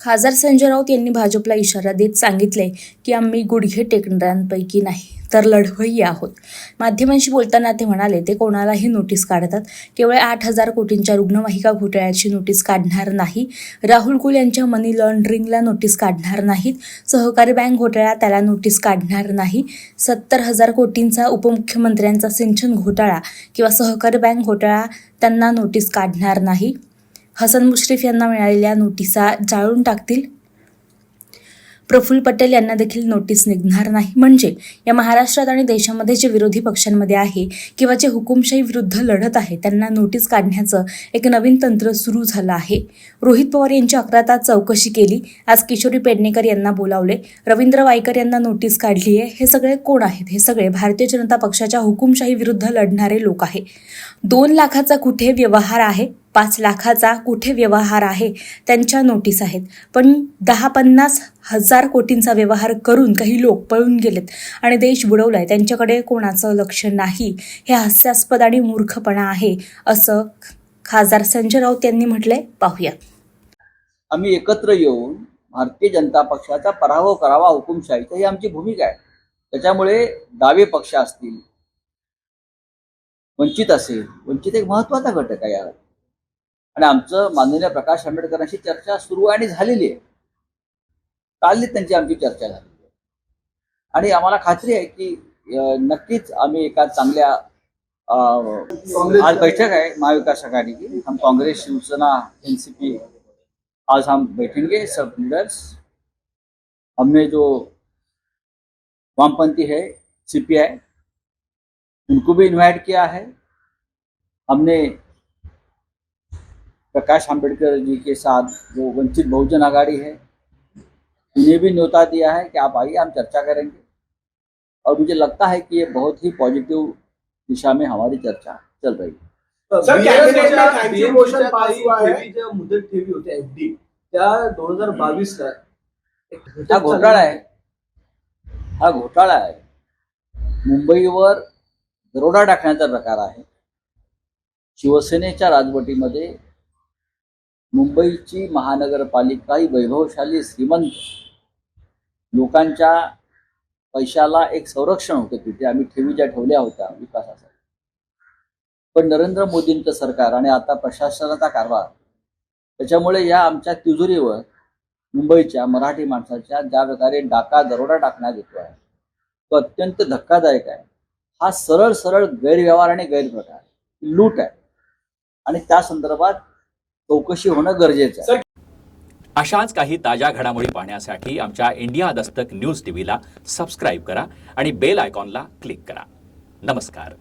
खासदार संजय राऊत यांनी भाजपला इशारा देत सांगितले की आम्ही गुडघे टेकणाऱ्यांपैकी नाही तर लढवई आहोत. माध्यमांशी बोलताना ते म्हणाले ते कोणालाही नोटीस काढतात. केवळ आठ हजार कोटींच्या रुग्णवाहिका घोटाळ्याची नोटीस काढणार नाही. राहुल कुल यांच्या मनी लॉन्ड्रिंगला नोटीस काढणार नाहीत. सहकारी बँक घोटाळा त्याला नोटीस काढणार नाही. सत्तर हजार कोटींचा उपमुख्यमंत्र्यांचा सिंचन घोटाळा किंवा सहकारी बँक घोटाळा त्यांना नोटीस काढणार नाही. हसन मुश्रीफ यांना मिळालेल्या नोटिसा जाळून टाकतील? प्रफुल्ल पटेल यांना देखील नोटीस निघणार नाही. म्हणजे या महाराष्ट्रात आणि देशामध्ये जे विरोधी पक्षांमध्ये आहे किंवा जे हुकुमशाही विरुद्ध लढत आहे त्यांना नोटीस काढण्याचं एक नवीन तंत्र सुरू झालं आहे. रोहित पवार यांची अकरा तास चौकशी केली. आज किशोरी पेडणेकर यांना बोलावले. रवींद्र वायकर यांना नोटीस काढली आहे. हे सगळे कोण आहेत? हे सगळे भारतीय जनता पक्षाच्या हुकुमशाही विरुद्ध लढणारे लोक आहे दोन लाखाचा कुठे व्यवहार आहे? पाच लाखाचा कुठे व्यवहार आहे त्यांच्या नोटीस आहेत. पण दहा पन्नास हजार कोटींचा व्यवहार करून काही लोक पळून गेलेत आणि देश बुडवलाय. त्यांच्याकडे कोणाचं लक्ष नाही. हे हास्यास्पद आणि मूर्खपणा आहे असं खासदार संजय राऊत यांनी म्हटलंय. पाहूया. आम्ही एकत्र येऊन भारतीय जनता पक्षाचा पराभव करावा हुकुमशाहीचा ही आमची भूमिका आहे. त्याच्यामुळे डावे पक्ष असतील वंचित असेल वंचित एक महत्त्वाचा घटक आहे यावर. आणि आमचं माननीय प्रकाश आंबेडकरांशी चर्चा सुरू आणि झालेली आहे. काल त्यांची आमची चर्चा झाली आणि आम्हाला खात्री आहे की नक्कीच आम्ही एका चांगल्या आज बैठक है महाविकास आघाड़ी की. हम कांग्रेस शिवसेना एनसीपी आज हम बैठेंगे सब लीडर्स हमने जो वामपंथी है सीपीआई उनको भी इनवाइट किया है. हमने प्रकाश आंबेडकर जी के साथ जो वंचित बहुजन आघाड़ी है उन्हें भी न्योता दिया है कि आप आइए हम चर्चा करेंगे। और मुझे लगता है कि ये बहुत ही पॉजिटिव दिशा में हमारी चर्चा चल रही है। है. मुदत ठेवी एफडी त्या दोन हजार बावीस ला हा घोटाळा आहे। हा घोटाळा आहे। मुंबईवर दरोडा टाकण्याचा प्रकार आहे. शिवसेनेच्या राजवटीमध्ये मुंबईची महानगरपालिका ही वैभवशाली श्रीमंत. लोकांच्या पैशाला एक संरक्षण होतं तिथे. आम्ही ठेवी ज्या ठेवल्या होत्या विकासासाठी. पण नरेंद्र मोदींचं सरकार आणि आता प्रशासनाचा कारभार त्याच्यामुळे या आमच्या तिजोरीवर मुंबईच्या मराठी माणसाच्या ज्या प्रकारे डाका दरोडा टाकण्यात येतो आहे तो अत्यंत धक्कादायक आहे. हा सरळ सरळ गैरव्यवहार आणि गैरप्रकार लूट आहे. आणि त्या संदर्भात चौकशी होणं गरजेचं आहे. अशाच काही ताज्या घडामोडी पाहण्यासाठी आमच्या इंडिया दस्तक न्यूज टीव्हीला सबस्क्राईब करा आणि बेल आयकॉनला क्लिक करा. नमस्कार.